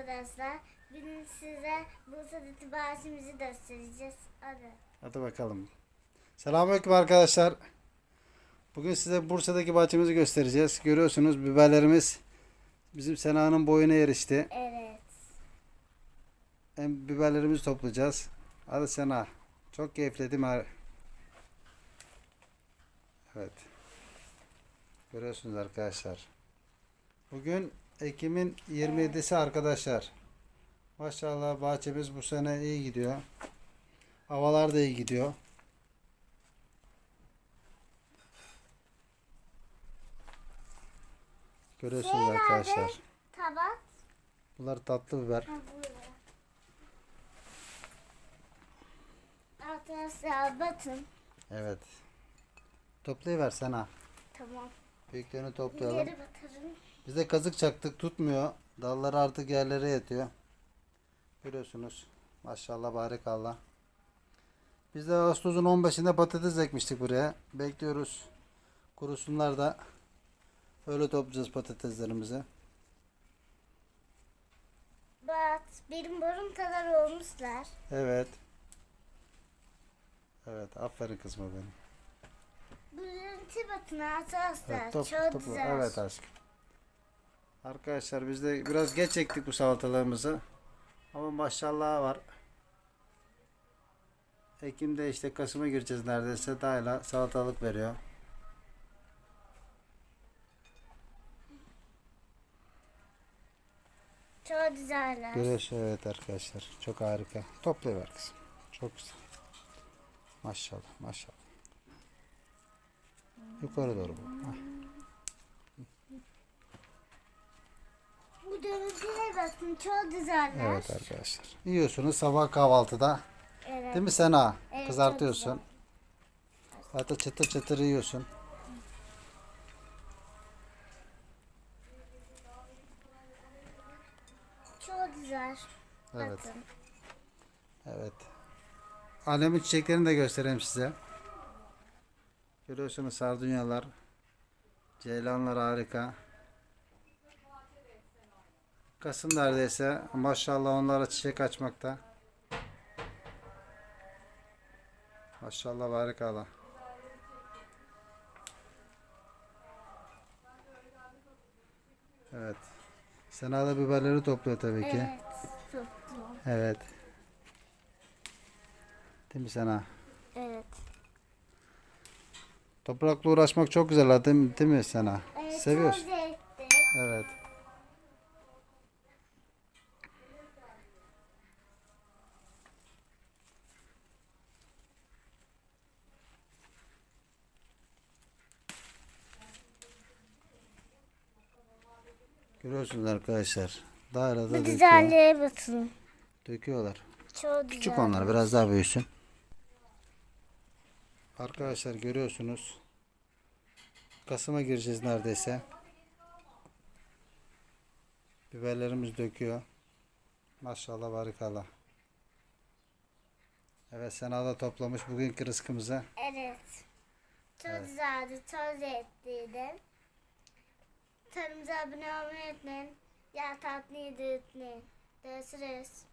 arkadaşlar. Bugün size Bursa'daki bahçemizi göstereceğiz. Hadi. Hadi bakalım. Selamünaleyküm arkadaşlar. Bugün size Bursa'daki bahçemizi göstereceğiz. Görüyorsunuz biberlerimiz bizim Sena'nın boyuna erişti. Evet. Hem biberlerimizi toplayacağız. Hadi Sena. Çok keyifli değil mi? Evet. Görüyorsunuz arkadaşlar. Bugün Ekim'in 27'si arkadaşlar. Maşallah bahçemiz bu sene iyi gidiyor. Havalar da iyi gidiyor. Görüyorsunuz Şey arkadaşlar. Tabak. Bunlar tatlı biber. Ha. Arkadaşlar batın. Evet. Toplayıver Sena. Tamam. Büyüklerini toplayalım. Geri batırın. Biz de kazık çaktık tutmuyor. Dalları artık yerlere yatıyor. Görüyorsunuz. Maşallah barikallah. Biz de Ağustos'un 15'inde patates ekmiştik buraya. Bekliyoruz. Kurusunlar da öyle toplayacağız patateslerimizi. Bat. Benim borum kadar olmuşlar. Evet. Evet aferin kızma benim. Bugünkü batın arkadaşlar. Evet, top, Çok topu. güzel. Evet aşkım. Arkadaşlar biz de biraz geç ektik bu salatalarımızı. Ama maşallah var. Ekim'de işte Kasım'a gireceğiz neredeyse. Daha hala salatalık veriyor. Çok güzeller. Güneş evet arkadaşlar. Çok harika. Toplayıver kızım. Çok güzel. Maşallah maşallah. Yukarı doğru bu. Hah. Dönüşüne bakın çok güzeller. Evet arkadaşlar. Yiyorsunuz sabah kahvaltıda. Evet. Değil mi Sena? Evet, Kızartıyorsun. Hatta çıtır çıtır yiyorsun. Çok güzel. Evet. Bakın. Evet. Alemin çiçeklerini de göstereyim size. Görüyorsunuz sardunyalar. Ceylanlar harika. Kasım neredeyse. Maşallah onlara çiçek açmakta. Maşallah barikallah. Evet. Sena da biberleri topluyor tabii ki. Evet. Tuttum. Evet. Değil mi Sena? Evet. Toprakla uğraşmak çok güzel değil mi, değil mi Sena? Evet, Seviyorsun. Çok zevkli. Evet. Görüyorsunuz arkadaşlar. Dairede Bu döküyor. güzelliğe bakın. Döküyorlar. Çok Küçük güzel. onlar biraz daha büyüsün. Arkadaşlar görüyorsunuz. Kasım'a gireceğiz neredeyse. Biberlerimiz döküyor. Maşallah barikallah. Evet Sena da toplamış bugünkü rızkımızı. Evet. Çok güzeldi. Çok zevkliydi. Kanalımıza abone olmayı unutmayın. Ya tatlı yedi unutmayın. Görüşürüz.